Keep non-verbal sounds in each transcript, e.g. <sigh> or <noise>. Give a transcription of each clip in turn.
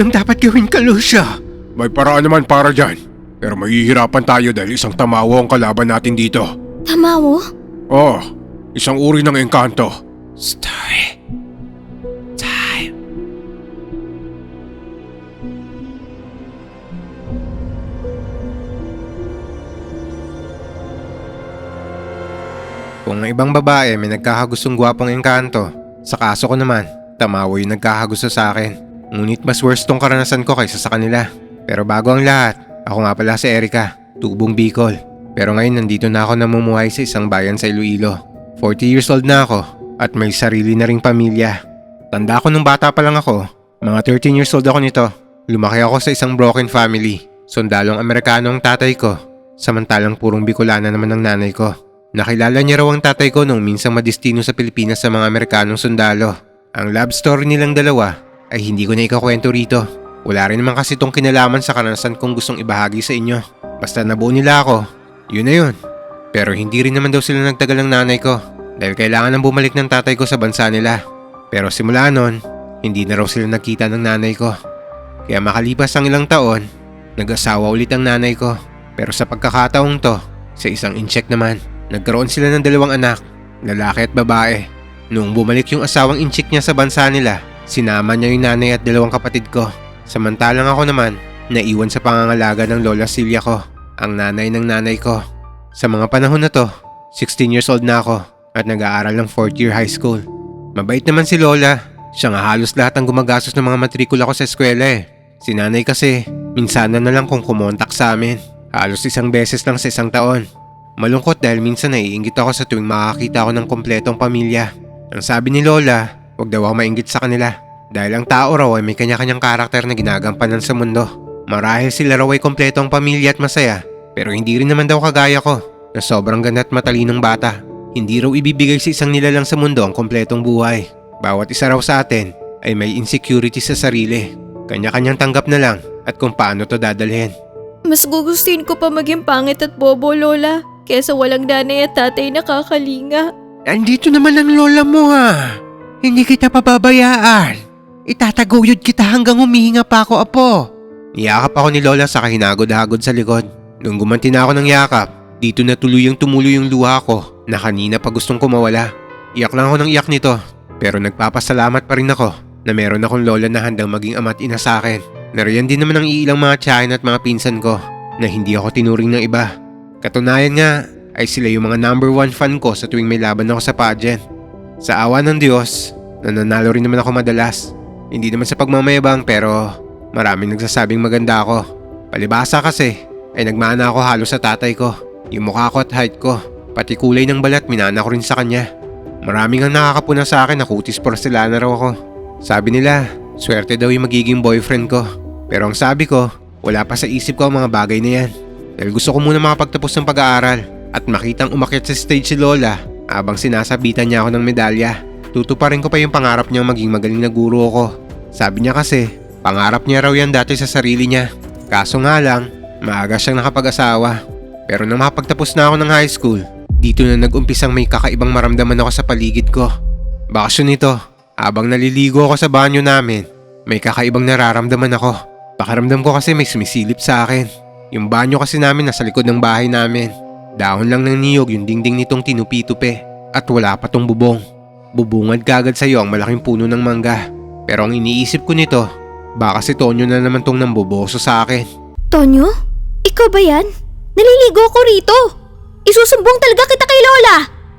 Anong dapat gawin ka, Lucio? May paraan naman para dyan. Pero mahihirapan tayo dahil isang tamawo ang kalaban natin dito. Tamawo? Oh, isang uri ng engkanto. Story. Time. Kung ang ibang babae may nagkakagustong gwapong engkanto, sa kaso ko naman, tamawo yung nagkakagusto sa akin. Ngunit mas worst tong karanasan ko kaysa sa kanila. Pero bago ang lahat, ako nga pala si Erika, tubong Bicol. Pero ngayon nandito na ako namumuhay sa isang bayan sa Iloilo. 40 years old na ako at may sarili na ring pamilya. Tanda ko nung bata pa lang ako, mga 13 years old ako nito. Lumaki ako sa isang broken family. Sundalong Amerikano ang tatay ko, samantalang purong Bicolana naman ang nanay ko. Nakilala niya raw ang tatay ko nung minsang madistino sa Pilipinas sa mga Amerikanong sundalo. Ang love story nilang dalawa ay hindi ko na ikakwento rito. Wala rin naman kasi itong kinalaman sa karanasan kong gustong ibahagi sa inyo. Basta nabuo nila ako, yun na yun. Pero hindi rin naman daw sila nagtagal ng nanay ko dahil kailangan nang bumalik ng tatay ko sa bansa nila. Pero simula nun, hindi na raw sila nagkita ng nanay ko. Kaya makalipas ang ilang taon, nag-asawa ulit ang nanay ko. Pero sa pagkakataong to, sa isang incheck naman, nagkaroon sila ng dalawang anak, lalaki at babae. Noong bumalik yung asawang incheck niya sa bansa nila, sinama niya yung nanay at dalawang kapatid ko. Samantalang ako naman, naiwan sa pangangalaga ng lola Silya ko, ang nanay ng nanay ko. Sa mga panahon na to, 16 years old na ako at nag-aaral ng 4th year high school. Mabait naman si Lola. Siya nga halos lahat ang gumagastos ng mga matrikula ko sa eskwela eh. Si nanay kasi, minsan na lang kung kumontak sa amin. Halos isang beses lang sa isang taon. Malungkot dahil minsan naiingit ako sa tuwing makakita ako ng kompletong pamilya. Ang sabi ni Lola, huwag daw ako maingit sa kanila. Dahil ang tao raw ay may kanya-kanyang karakter na ginagampanan sa mundo. Marahil sila raw ay kompletong pamilya at masaya. Pero hindi rin naman daw kagaya ko, na sobrang ganda at matalinong bata. Hindi raw ibibigay sa isang nilalang sa mundo ang kompletong buhay. Bawat isa raw sa atin ay may insecurity sa sarili. Kanya-kanyang tanggap na lang at kung paano to dadalhin. Mas gugustuhin ko pa maging pangit at bobo, Lola. Kesa walang nanay at tatay na kakalinga. Andito naman ang lola mo ha. Hindi kita pababayaan. Itataguyod kita hanggang humihinga pa ako, apo. Niyakap ako ni Lola sa kahinagod-hagod sa likod. Nung gumanti na ako ng yakap, dito na tuluyang tumuloy yung luha ko na kanina pa gustong kumawala. Iyak lang ako ng iyak nito, pero nagpapasalamat pa rin ako na meron akong lola na handang maging ama't ina sa akin. Nariyan din naman ang iilang mga tiyahin at mga pinsan ko na hindi ako tinuring ng iba. Katunayan nga ay sila yung mga number one fan ko sa tuwing may laban ako sa pageant. Sa awa ng Diyos, nananalo rin naman ako madalas. Hindi naman sa pagmamayabang pero maraming nagsasabing maganda ako. Palibasa kasi ay nagmana ako halos sa tatay ko. Yung mukha ko at height ko, pati kulay ng balat minana ko rin sa kanya. Maraming ang nakakapuna sa akin na kutis porcelana raw ako. Sabi nila, swerte daw yung magiging boyfriend ko. Pero ang sabi ko, wala pa sa isip ko ang mga bagay na yan. Dahil gusto ko muna makapagtapos ng pag-aaral at makitang umakyat sa stage si Lola habang sinasabitan niya ako ng medalya. Tutuparin ko pa yung pangarap niyang maging magaling na guro ako. Sabi niya kasi, pangarap niya raw yan dati sa sarili niya. Kaso nga lang, maaga siyang nakapag-asawa. Pero nang makapagtapos na ako ng high school, dito na nag-umpisang may kakaibang maramdaman ako sa paligid ko. Bakasyon nito, habang naliligo ako sa banyo namin, may kakaibang nararamdaman ako. Pakiramdam ko kasi may sumisilip sa akin. Yung banyo kasi namin nasa likod ng bahay namin. Dahon lang ng niyog yung dingding nitong tinupi-tupi at wala pa tong bubong. Bubungad kagad sa'yo ang malaking puno ng mangga. Pero ang iniisip ko nito, baka si Tonyo na naman tong namboboso sa akin. Tonyo? Ikaw ba yan? Naliligo ko rito. Isusumbong talaga kita kay Lola.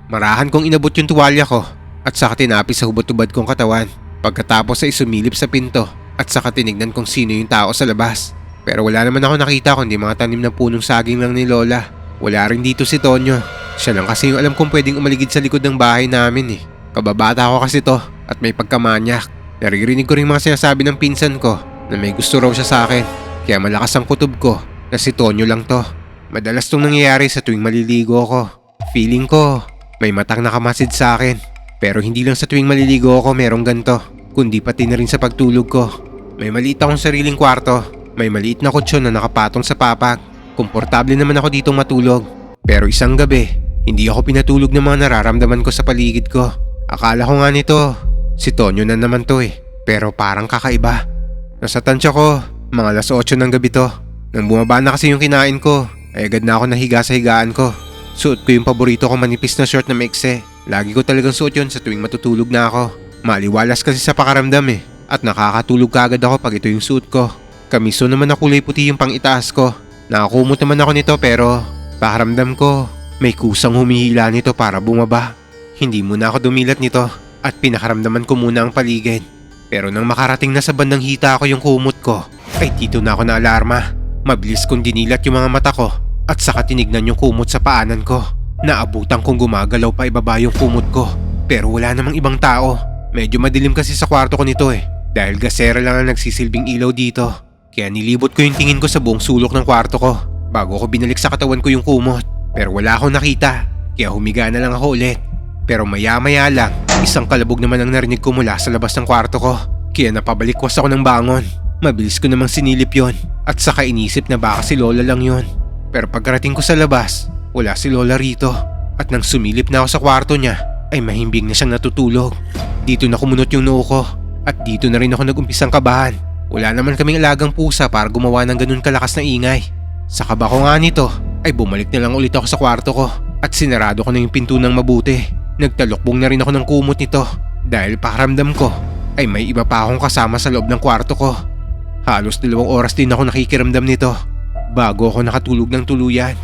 Marahan kong inabot yung tuwalya ko at saka tinapis sa hubot-tubad kong katawan. Pagkatapos ay sumilip sa pinto at saka tinignan kung sino yung tao sa labas. Pero wala naman ako nakita kundi mga tanim na punong saging lang ni Lola. Wala rin dito si Tonyo. Siya lang kasi yung alam kong pwedeng umaligid sa likod ng bahay namin eh. Kababata ko kasi to at may pagkamanyak. Naririnig ko rin mga sinasabi ng pinsan ko na may gusto raw siya sa akin. Kaya malakas ang kutob ko na si Tonyo lang to. Madalas tong nangyayari sa tuwing maliligo ako. Feeling ko may matang nakamasid sa akin. Pero hindi lang sa tuwing maliligo ako merong ganto. Kundi pati na rin sa pagtulog ko. May maliit akong sariling kwarto. May maliit na kutsyon na nakapatong sa papag. Komportable naman ako ditong matulog. Pero isang gabi, hindi ako pinatulog ng mga nararamdaman ko sa paligid ko. Akala ko nga nito, si Tonyo na naman to eh. Pero parang kakaiba. Nasa tansya ko, mga alas 8 ng gabi to. Nang bumaba na kasi yung kinain ko, ay agad na ako nahiga sa higaan ko. Suot ko yung paborito kong manipis na short na maikse. Lagi ko talagang suot yun sa tuwing matutulog na ako. Maliwalas kasi sa pakaramdam eh. At nakakatulog ka agad ako pag ito yung suot ko. Kamiso naman na kulay puti yung pang itaas ko. Nakakumot naman ako nito pero pakaramdam ko may kusang humihila nito para bumaba. Hindi muna ako dumilat nito at pinakaramdaman ko muna ang paligid. Pero nang makarating na sa bandang hita ko yung kumot ko, ay dito na ako na alarma. Mabilis kong dinilat yung mga mata ko at saka tinignan yung kumot sa paanan ko. Naabutan kong gumagalaw pa ibaba yung kumot ko. Pero wala namang ibang tao. Medyo madilim kasi sa kwarto ko nito eh. Dahil gasera lang ang nagsisilbing ilaw dito. Kaya nilibot ko yung tingin ko sa buong sulok ng kwarto ko. Bago ko binalik sa katawan ko yung kumot. Pero wala akong nakita. Kaya humiga na lang ako ulit. Pero maya maya lang, isang kalabog naman ang narinig ko mula sa labas ng kwarto ko. Kaya napabalikwas ako ng bangon. Mabilis ko namang sinilip yon at saka inisip na baka si Lola lang yon. Pero pagkarating ko sa labas, wala si Lola rito. At nang sumilip na ako sa kwarto niya, ay mahimbing na siyang natutulog. Dito na kumunot yung noo ko at dito na rin ako nagumpisang kabahan. Wala naman kaming alagang pusa para gumawa ng ganun kalakas na ingay. Sa kaba ko nga nito, ay bumalik na lang ulit ako sa kwarto ko at sinarado ko na yung pinto ng mabuti. Nagtalokbong na rin ako ng kumot nito dahil pakaramdam ko ay may iba pa akong kasama sa loob ng kwarto ko. Halos dalawang oras din ako nakikiramdam nito bago ako nakatulog ng tuluyan.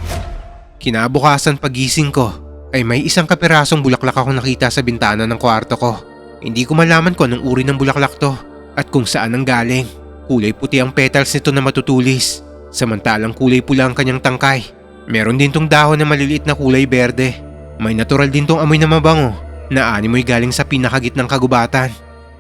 Kinabukasan pagising ko ay may isang kapirasong bulaklak ako nakita sa bintana ng kwarto ko. Hindi ko malaman kung anong uri ng bulaklak to at kung saan ang galing. Kulay puti ang petals nito na matutulis, samantalang kulay pula ang kanyang tangkay. Meron din tong dahon na maliliit na kulay berde. May natural din tong amoy na mabango na animoy galing sa pinakagitnang kagubatan.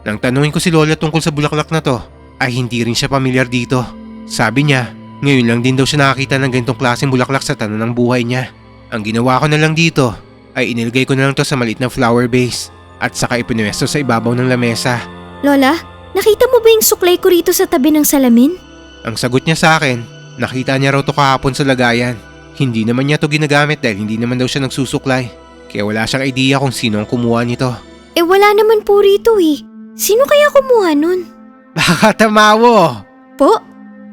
Nang tanungin ko si Lola tungkol sa bulaklak na to, ay hindi rin siya pamilyar dito. Sabi niya, ngayon lang din daw siya nakakita ng ganitong klaseng bulaklak sa tanan ng buhay niya. Ang ginawa ko na lang dito ay inilagay ko na lang to sa maliit na flower vase at saka ipinuwesto sa ibabaw ng lamesa. Lola, nakita mo ba yung suklay ko rito sa tabi ng salamin? Ang sagot niya sa akin, nakita niya raw to kahapon sa lagayan. Hindi naman niya to ginagamit dahil hindi naman daw siya nagsusuklay. Kaya wala siyang idea kung sino ang kumuha nito. Eh wala naman po rito eh. Sino kaya kumuha nun? <laughs> Baka tamawo! Po?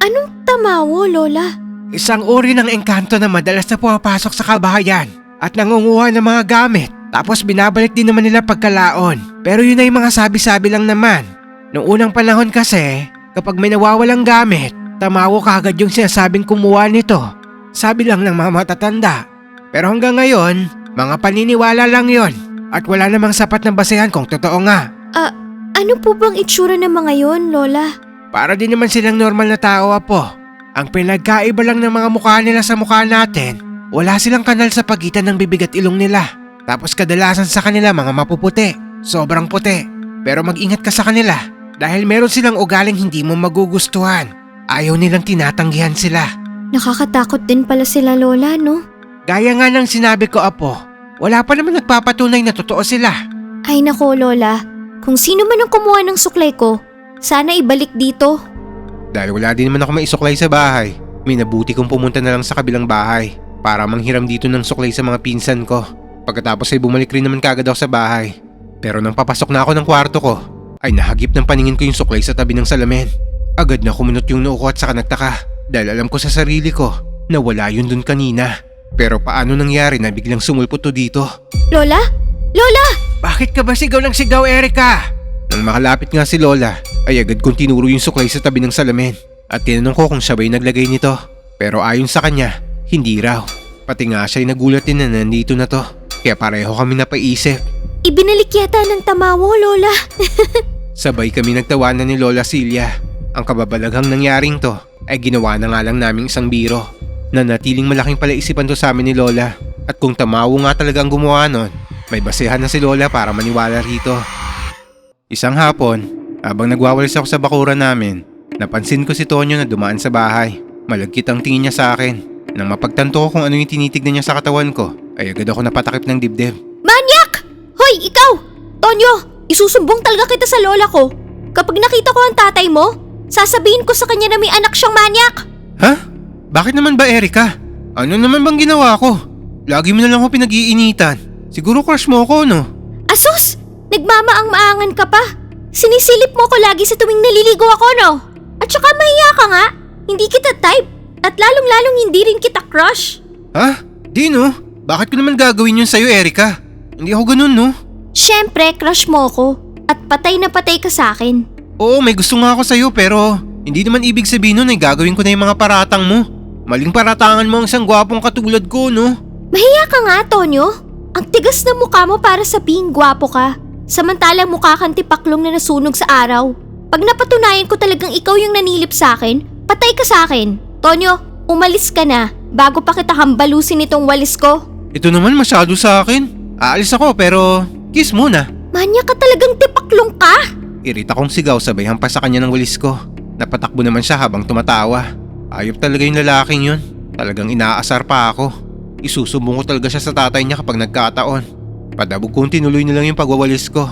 Anong tamawo, Lola? Isang uri ng engkanto na madalas na pumapasok sa kabahayan at nangunguha ng mga gamit. Tapos binabalik din naman nila pagkalaon. Pero yun ay mga sabi-sabi lang naman. Noong unang panahon kasi, kapag may nawawalang gamit, tamawo kagad yung sinasabing kumuha nito. Sabi lang ng mga matatanda. Pero hanggang ngayon, mga paniniwala lang yon at wala namang sapat na basehan kung totoo nga. Ano po bang itsura ng mga yon, Lola? Para din naman silang normal na tao, Apo. Ang pinagkaiba lang ng mga mukha nila sa mukha natin, wala silang kanal sa pagitan ng bibig at ilong nila. Tapos kadalasan sa kanila mga mapuputi, sobrang puti. Pero mag-ingat ka sa kanila dahil meron silang ugaling hindi mo magugustuhan. Ayaw nilang tinatanggihan sila. Nakakatakot din pala sila, Lola, no? Gaya nga ng sinabi ko, Apo, wala pa naman nagpapatunay na totoo sila. Ay nako, Lola. Kung sino man ang kumuha ng suklay ko, sana ibalik dito. Dahil wala din naman ako maisuklay sa bahay, minabuti kong pumunta na lang sa kabilang bahay para manghiram dito ng suklay sa mga pinsan ko. Pagkatapos ay bumalik rin naman kagad ako sa bahay. Pero nang papasok na ako ng kwarto ko, ay nahagip ng paningin ko yung suklay sa tabi ng salamin. Agad na kumunot yung noo ko at saka nagtaka dahil alam ko sa sarili ko na wala yun dun kanina. Pero paano nangyari na biglang sumulpot to dito? Lola? Lola! Bakit ka ba sigaw ng sigaw, Erika? Nang makalapit nga si Lola, ay agad kong tinuro yung suklay sa tabi ng salamin at tinanong ko kung siya ba'y naglagay nito. Pero ayon sa kanya, hindi raw. Pati nga siya'y nagulat din na nandito na to. Kaya pareho kami napaisip. Ibinalik yata ng tamawo, Lola. <laughs> Sabay kami nagtawanan ni Lola Celia. Ang kababalaghang nangyaring to ay ginawa na nga lang naming isang biro. Na natiling malaking palaisipan to sa amin ni Lola. At kung tamawo nga talaga ang gumawa nun, may basehan na si Lola para maniwala rito. Isang hapon, habang nagwawalis ako sa bakuran namin, napansin ko si Tonyo na dumaan sa bahay. Malagkit ang tingin niya sa akin. Nang mapagtanto ko kung ano yung tinitignan niya sa katawan ko, ay agad ako napatakip ng dibdib. Manyak! Hoy, ikaw! Tonyo, isusumbong talaga kita sa lola ko. Kapag nakita ko ang tatay mo, sasabihin ko sa kanya na may anak siyang manyak. Ha? Bakit naman ba, Erika? Ano naman bang ginawa ko? Lagi mo na lang ako pinag-iinitan. Siguro crush mo ako, no? Asus! Nagmamaang-maangan ka pa. Sinisilip mo ko lagi sa tuwing naliligo ako, no? At saka mahiya ka nga. Hindi kita type. At lalong-lalong hindi rin kita crush. Ha? Di no? Bakit ko naman gagawin yun sa'yo, Erika? Hindi ako ganun, no? Siyempre, crush mo ko. At patay na patay ka sa akin. Oo, may gusto nga ako sa'yo pero hindi naman ibig sabihin nun ay gagawin ko na yung mga paratang mo. Maling paratangan mo ang isang gwapong katulad ko, no? Mahiya ka nga, Tonyo. Ang tigas na mukha mo para sabihin gwapo ka. Samantalang mukha kang tipaklong na nasunog sa araw. Pag napatunayan ko talagang ikaw yung nanilip sa akin, patay ka sa akin. Tonyo, umalis ka na bago pa kita hambalusin itong walis ko. Ito naman masyado sa akin. Aalis ako pero kiss muna. Manya ka talagang tipaklong ka. Irita kong sigaw sabay hampas sa kanya ng walis ko. Napatakbo naman siya habang tumatawa. Ayop talaga yung lalaking yun. Talagang inaasar pa ako. Isusumbong ko talaga siya sa tatay niya kapag nagkataon. Padabog kong tinuloy na lang yung pagwawalis ko.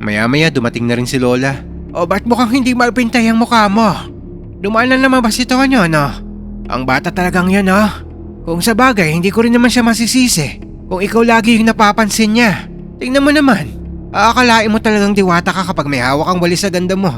Maya-maya dumating na rin si Lola. O ba't mukhang hindi mapintay ang mukha mo? Dumaan na naman ba si Tonyo, no? Ang bata talagang yun, no? Kung sa bagay, hindi ko rin naman siya masisisi. Kung ikaw lagi yung napapansin niya. Tingnan mo naman. Aakalain mo talagang diwata ka kapag may hawak ang walis sa ganda mo.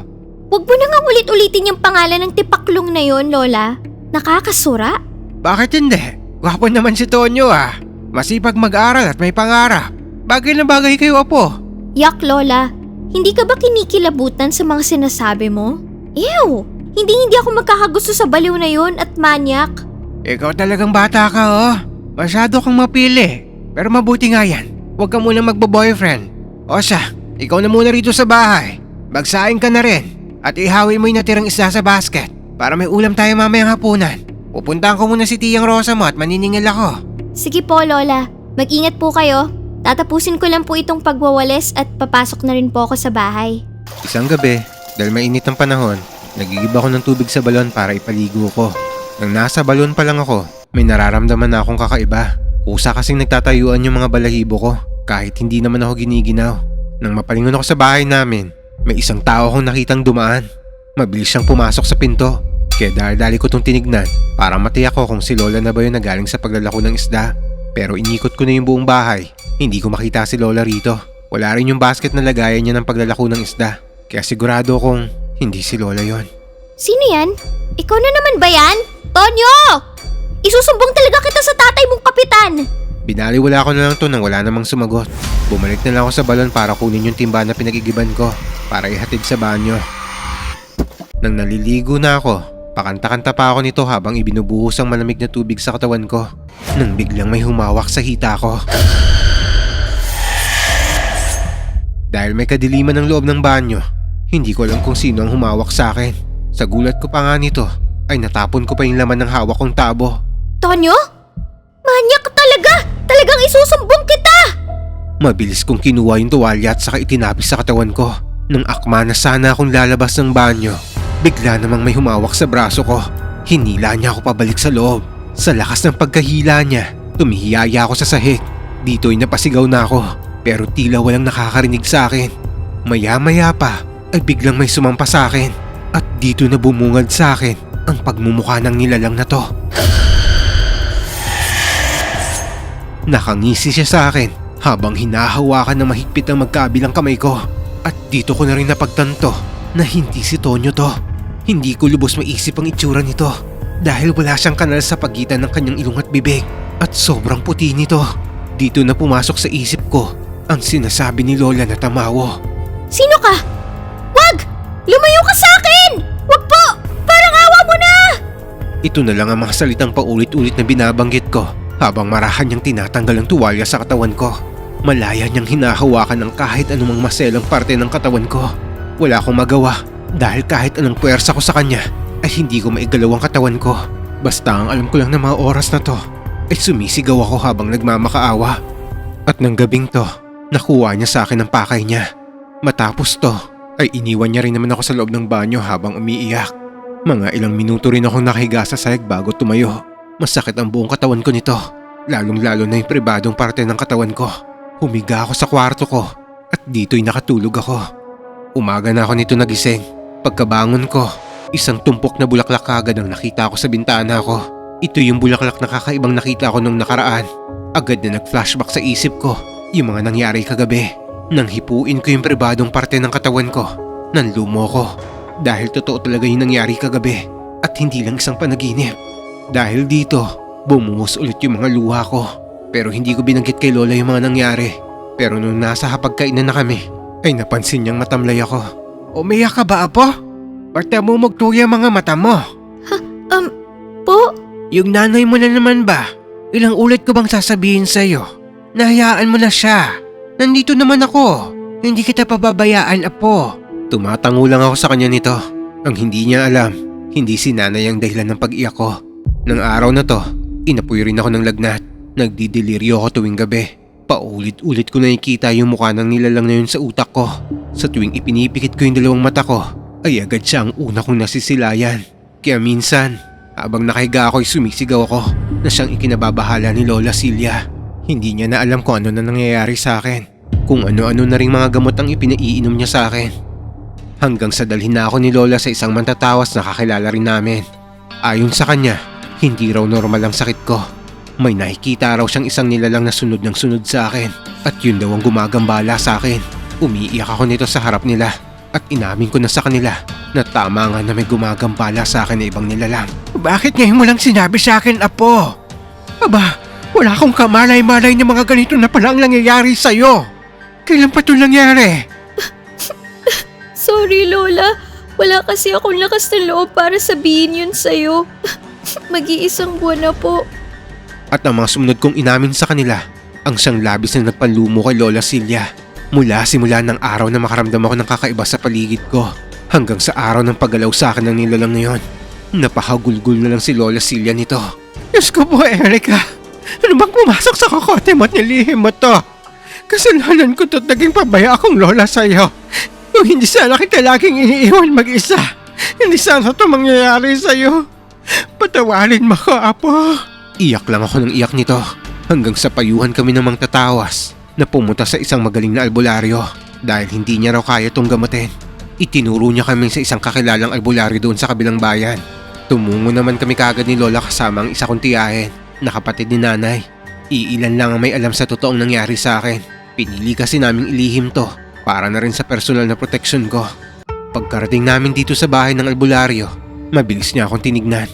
Huwag mo na nga ulit-ulitin yung pangalan ng tipaklong na yon, Lola. Nakakasura. Bakit hindi? Gwapo naman si Tonyo ah. Masipag mag-aral at may pangarap. Bagay na bagay kayo, Apo. Yak, Lola. Hindi ka ba kinikilabutan sa mga sinasabi mo? Ew! Hindi hindi ako magkakagusto sa baliw na yon at manyak. Ikaw talagang bata ka, oh. Masyado kang mapili. Pero mabuti nga yan. Huwag ka muna magbo-boyfriend. O siya, ikaw na muna rito sa bahay. Magsaing ka na rin. At ihawi mo yung natirang isda sa basket. Para may ulam tayo mamayang hapunan. Pupuntahan ko muna si Tiyang Rosa mo at maniningil ako. Sige po, Lola. Mag-ingat po kayo. Tatapusin ko lang po itong pagwawalis at papasok na rin po ako sa bahay. Isang gabi, dahil mainit ang panahon, nagigib ako ng tubig sa balon para ipaligo ko. Nang nasa balon pa lang ako, may nararamdaman na akong kakaiba. Kusa kasing nagtatayuan yung mga balahibo ko, kahit hindi naman ako giniginaw. Nang mapalingon ako sa bahay namin, may isang tao akong nakitang dumaan. Mabilis siyang pumasok sa pinto. Kaya dali-dali ko itong tinignan para matiyak ko kung si Lola na ba yun na galing sa paglalako ng isda. Pero inikot ko na yung buong bahay. Hindi ko makita si Lola rito. Wala rin yung basket na lagayan niya ng paglalako ng isda. Kaya sigurado kong hindi si Lola yon. Sino yan? Ikaw na naman ba yan? Tonyo! Isusumbong talaga kita sa tatay mong kapitan! Binaliwala ko na lang to nang wala namang sumagot. Bumalik na lang ako sa balon para kunin yung timba na pinagigiban ko para ihatid sa banyo. Nang naliligo na ako, pakanta-kanta pa ako nito habang ibinubuhos ang malamig na tubig sa katawan ko. Nang biglang may humawak sa hita ko. Dahil may kadiliman ng loob ng banyo, hindi ko alam kung sino ang humawak sa akin. Sa gulat ko pa nga nito, ay natapon ko pa yung laman ng hawak kong tabo. Tonyo? Manyak ka talaga! Talagang isusumbong kita! Mabilis kong kinuha yung tuwalya at saka itinapis sa katawan ko. Nang akma na sana akong lalabas ng banyo, bigla namang may humawak sa braso ko. Hinila niya ako pabalik sa loob. Sa lakas ng pagkahila niya, tumihiyaya ako sa sahig. Dito'y napasigaw na ako, pero tila walang nakakarinig sa akin. Maya-maya pa, ay biglang may sumampa sa akin. At dito na bumungad sa akin ang pagmumukha ng nilalang na to. Nakangisi siya sa akin habang hinahawakan ng mahigpit ang magkabilang kamay ko. At dito ko na rin napagtanto na hindi si Tonyo to. Hindi ko lubos maisip ang itsura nito dahil wala siyang kanal sa pagitan ng kanyang ilong at bibig at sobrang puti nito. Dito na pumasok sa isip ko ang sinasabi ni Lola na tamawo. Sino ka? Wag! Lumayo ka sa akin! Wag po! Parang awa mo na! Ito na lang ang mga salitang paulit-ulit na binabanggit ko habang marahan niyang tinatanggal ang tuwalya sa katawan ko. Malaya niyang hinahawakan ng kahit anumang maselang parte ng katawan ko. Wala akong magawa dahil kahit anong puwersa ko sa kanya ay hindi ko maigalaw ang katawan ko. Basta ang alam ko lang na mga oras na to ay sumisigaw ako habang nagmamakaawa. At ng gabing to, nakuha niya sa akin ang pakay niya. Matapos to, ay iniwan niya rin naman ako sa loob ng banyo habang umiiyak. Mga ilang minuto rin akong nakahiga sa sahig bago tumayo. Masakit ang buong katawan ko nito. Lalong lalo na yung pribadong parte ng katawan ko. Humiga ako sa kwarto ko at dito'y nakatulog ako. Umaga na ako nito nagising. Pagkabangon ko, isang tumpok na bulaklak kagad ang nakita ko sa bintana ko. Ito yung bulaklak na kakaibang nakita ko nung nakaraan. Agad na nag-flashback sa isip ko yung mga nangyari kagabi. Nang hipuin ko yung pribadong parte ng katawan ko, nanlumo ko. Dahil totoo talaga yung nangyari kagabi at hindi lang isang panaginip. Dahil dito, bumuhos ulit yung mga luha ko. Pero hindi ko binanggit kay Lola yung mga nangyari. Pero nung nasa hapagkainan na kami, ay napansin niyang matamlay ako. Umiyak ka ba, Apo? Ba't mo magtuya mga mata mo? Um, po? Yung nanay mo na naman ba? Ilang ulit ko bang sasabihin sa'yo? Nahayaan mo na siya. Nandito naman ako. Hindi kita pababayaan, Apo. Tumatango lang ako sa kanya nito. Ang hindi niya alam, hindi si nanay ang dahilan ng pag-iyak ko. Nang araw na to, inapoy rin ako ng lagnat. Nagdidelirio ako tuwing gabi. Paulit-ulit ko nakikita yung mukha ng nilalang na yun sa utak ko. Sa tuwing ipinipikit ko yung dalawang mata ko, ay agad siya ang una kong nasisilayan. Kaya minsan, habang nakahiga ako'y sumisigaw ako na siyang ikinababahala ni Lola Celia. Hindi niya na alam kung ano na nangyayari sa akin. Kung ano-ano na ring mga gamot ang ipinaiinom niya sa akin. Hanggang sa dalhin na ako ni Lola sa isang mantatawas na kakilala rin namin. Ayon sa kanya, hindi raw normal ang sakit ko. May nakikita raw siyang isang nilalang na sunod ng sunod sa akin at yun daw ang gumagambala sa akin. Umiiyak ako nito sa harap nila at inamin ko na sa kanila na tama nga na may gumagambala sa akin na ibang nilalang. Bakit ngayon mo lang sinabi sa akin, Apo? Aba, wala akong kamalay-malay na mga ganito na palang nangyayari sa'yo. Kailan pa ito nangyari? <laughs> Sorry, Lola. Wala kasi akong lakas ng loob para sabihin yun sa'yo. Mag-iisang buwan na po. At ang mga sumunod kong inamin sa kanila ang siyang labis na nagpanlumo kay Lola Celia. Mula simula ng araw na makaramdam ako ng kakaiba sa paligid ko hanggang sa araw ng paggalaw sa akin ng nilalang na yon. Napakagulgul na lang si Lola Celia nito. Diyos ko po, Erica. Ano bang pumasok sa kokote mo at nilihim mo to? Kasalanan ko to't naging pabaya akong lola sa'yo. Kung hindi sana kita laging iniiwan mag-isa, hindi sana to mangyayari sa'yo. Patawarin mo ko, Apo. Iyak lang ako ng iyak nito hanggang sa payuhan kami ng mga tatawas na pumunta sa isang magaling na albularyo dahil hindi niya raw kaya tong gamutin. Itinuro niya kami sa isang kakilalang albularyo doon sa kabilang bayan. Tumungo naman kami kagad ni Lola kasama ang isa kong tiyahin na kapatid ni nanay. Iilan lang ang may alam sa totoong nangyari sa akin. Pinili kasi naming ilihim to para na rin sa personal na proteksyon ko. Pagkarating namin dito sa bahay ng albularyo, mabilis niya akong tinignan.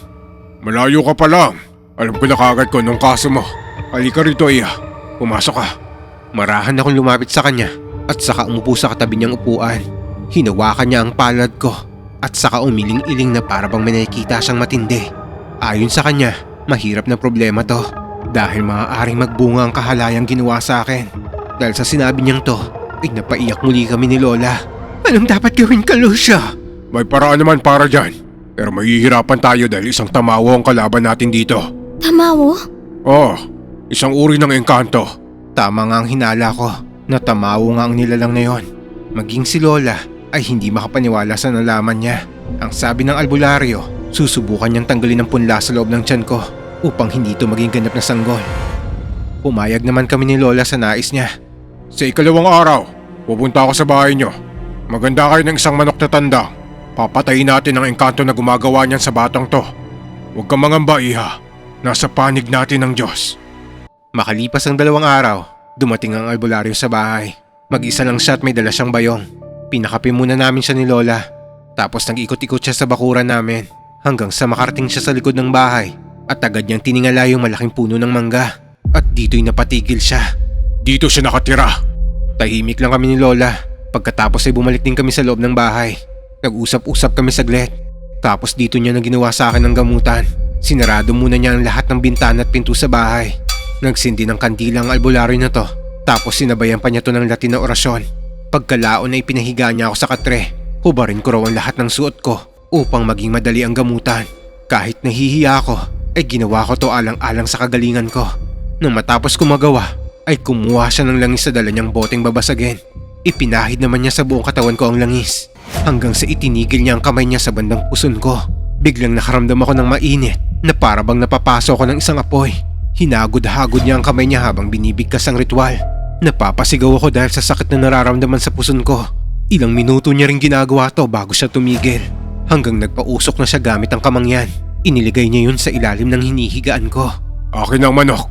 Malayo ka pa lang. Alam ko na kagad ko anong kaso mo. Halika rito, Iya. Pumasok ka. Marahan akong lumapit sa kanya at saka umupo sa katabi niyang upuan. Hinawakan niya ang palad ko at saka umiling-iling na para bang may nakikita siyang matindi. Ayon sa kanya, mahirap na problema to dahil maaaring magbunga ang kahalayang ginawa sa akin. Dahil sa sinabi niyang to, ay napaiyak muli kami ni Lola. Anong dapat gawin ka, Lucia? May paraan naman para dyan. Pero mahihirapan tayo dahil isang tamawo ang kalaban natin dito. Tamawo? Oh, isang uri ng engkanto. Tama nga ang hinala ko na tamawo nga ang nilalang na yon. Maging si Lola ay hindi makapaniwala sa nalaman niya. Ang sabi ng albularyo, susubukan niyang tanggalin ang punla sa loob ng tiyan ko upang hindi ito maging ganap na sanggol. Pumayag naman kami ni Lola sa nais niya. Sa ikalawang araw, pupunta ako sa bahay nyo. Maganda kayo ng isang manok na tanda. Papatayin natin ang engkanto na gumagawa niyan sa batang to. Huwag kang mangamba, Iha. Nasa panig natin ng Diyos. Makalipas ang dalawang araw, dumating ang albularyo sa bahay. Mag-isa lang siya at may dala siyang bayong. Pinakapi muna namin siya ni Lola. Tapos nag-ikot-ikot siya sa bakuran namin hanggang sa makarating siya sa likod ng bahay at agad niyang tiningala yung malaking puno ng mangga. At dito'y napatigil siya. Dito siya nakatira. Tahimik lang kami ni Lola. Pagkatapos ay bumalik din kami sa loob ng bahay. Nag-usap-usap kami saglit. Tapos dito niya na ginawa sa akin ng gamutan. Sinarado muna niya ang lahat ng bintana at pinto sa bahay. Nagsindi ng kandila ang albularyo na to. Tapos sinabayan pa niya to ng Latin na orasyon. Pagkalaon ay pinahiga niya ako sa katre. Hubarin ko raw ang lahat ng suot ko upang maging madali ang gamutan. Kahit nahihiya ako, ay ginawa ko to alang-alang sa kagalingan ko. Nang matapos ko magawa, ay kumuha siya ng langis sa dala niyang boteng babasagin. Ipinahid naman niya sa buong katawan ko ang langis. Hanggang sa itinigil niya ang kamay niya sa bandang puson ko. Biglang nakaramdam ako ng mainit na para bang napapaso ako ng isang apoy. Hinagod-hagod niya ang kamay niya habang binibigkas ang ritual. Napapasigaw ako dahil sa sakit na nararamdaman sa puson ko. Ilang minuto niya rin ginagawa to bago siya tumigil. Hanggang nagpausok na siya gamit ang kamangyan. Iniligay niya yun sa ilalim ng hinihigaan ko. Akin ang manok.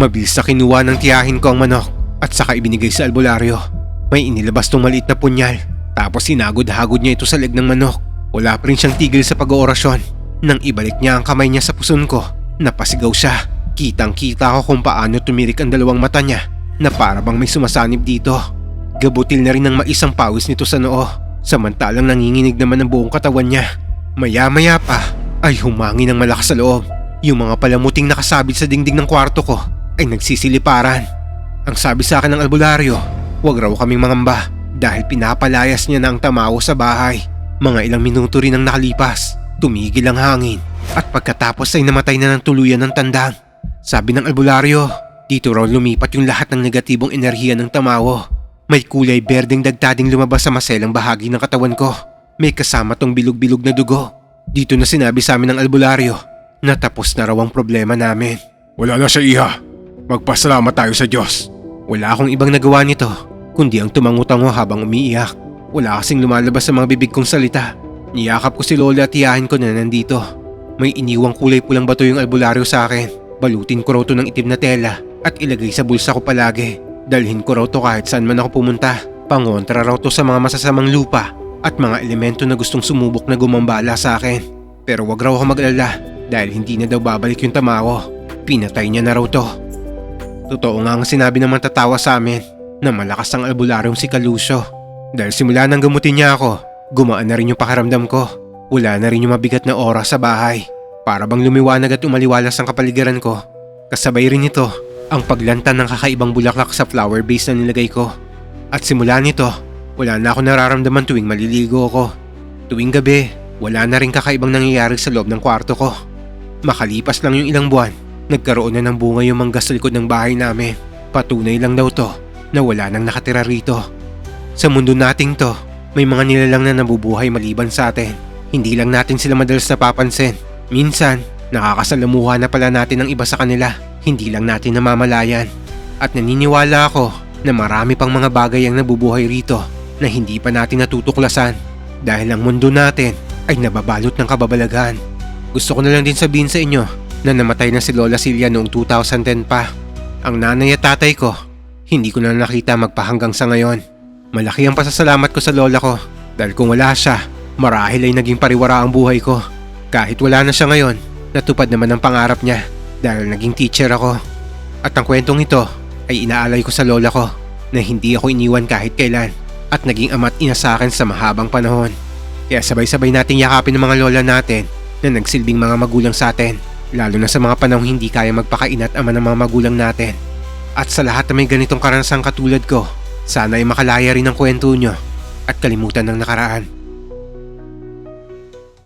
Mabilis na kinuha ng tiyahin ko ang manok at saka ibinigay sa albularyo. May inilabas tong maliit na punyal tapos sinagod-hagod niya ito sa leg ng manok Wala pa rin siyang tigil sa pag-oorasyon. Nang ibalik niya ang kamay niya sa puson ko, napasigaw siya. Kitang kita ko kung paano tumirik ang dalawang mata niya na para bang may sumasanib dito. Gabutil na rin ng maisang pawis nito sa noo, samantalang nanginginig naman ang buong katawan niya. Maya-maya pa ay humangin ng malakas sa loob. Yung mga palamuting nakasabit sa dingding ng kwarto ko ay nagsisiliparan. Ang sabi sa akin ng albularyo, huwag raw kaming mangamba dahil pinapalayas niya na ang tamawo sa bahay. Mga ilang minuto rin ang nakalipas, tumigil ang hangin at pagkatapos ay namatay na ng tuluyan ng tandang. Sabi ng albularyo, dito raw lumipat yung lahat ng negatibong enerhiya ng tamawo. May kulay berdeng dagtading lumabas sa maselang bahagi ng katawan ko. May kasama tong bilog-bilog na dugo. Dito na sinabi sa amin ng albularyo na tapos na raw ang problema namin. Wala na siya iha. Magpasalamat tayo sa Diyos. Wala akong ibang nagawa nito, kundi ang tumangutango habang umiiyak. Wala kasing lumalabas sa mga bibig kong salita. Niyakap ko si Lola at tiyahin ko na nandito. May iniwang kulay pulang bato yung albularyo sa akin. Balutin ko raw to ng itim na tela at ilagay sa bulsa ko palagi. Dalhin ko raw to kahit saan man ako pumunta. Pangontra raw to sa mga masasamang lupa at mga elemento na gustong sumubok na gumambala sa akin. Pero wag raw ako mag-alala dahil hindi na daw babalik yung tamawo. Pinatay niya na raw to. Totoo nga ang sinabi ng matatawa sa amin na malakas ang albularyong si Kalusyo. Dahil simula nang gamutin niya ako, gumaan na rin yung pakiramdam ko. Wala na rin yung mabigat na oras sa bahay. Para bang lumiwanag at umaliwalas ang kapaligiran ko. Kasabay rin ito ang paglantan ng kakaibang bulaklak sa flower base na nilagay ko. At simula nito, wala na ako nararamdaman tuwing maliligo ako. Tuwing gabi, wala na rin kakaibang nangyayari sa loob ng kwarto ko. Makalipas lang yung ilang buwan, nagkaroon na ng bunga yung mangga sa likod ng bahay namin. Patunay lang daw to na wala nang nakatira rito. Sa mundo nating to, may mga nilalang na nabubuhay maliban sa atin. Hindi lang natin sila madalas napapansin. Minsan, nakakasalamuha na pala natin ang iba sa kanila. Hindi lang natin namamalayan. At naniniwala ako na marami pang mga bagay ang nabubuhay rito na hindi pa natin natutuklasan. Dahil ang mundo natin ay nababalot ng kababalaghan. Gusto ko na lang din sabihin sa inyo na namatay na si Lola Silvia noong 2010 pa. Ang nanay at tatay ko, hindi ko na nakita magpahanggang sa ngayon. Malaki ang pasasalamat ko sa lola ko dahil kung wala siya, marahil ay naging pariwara ang buhay ko. Kahit wala na siya ngayon, natupad naman ang pangarap niya dahil naging teacher ako. At ang kwentong ito ay inaalay ko sa lola ko na hindi ako iniwan kahit kailan at naging ama't ina sa akin sa mahabang panahon. Kaya sabay-sabay nating yakapin ang mga lola natin na nagsilbing mga magulang sa atin, lalo na sa mga panahong hindi kaya magpakainat ama ng mga magulang natin. At sa lahat na may ganitong karanasang katulad ko, sana ay makalaya rin ang kwento nyo at kalimutan ng nakaraan.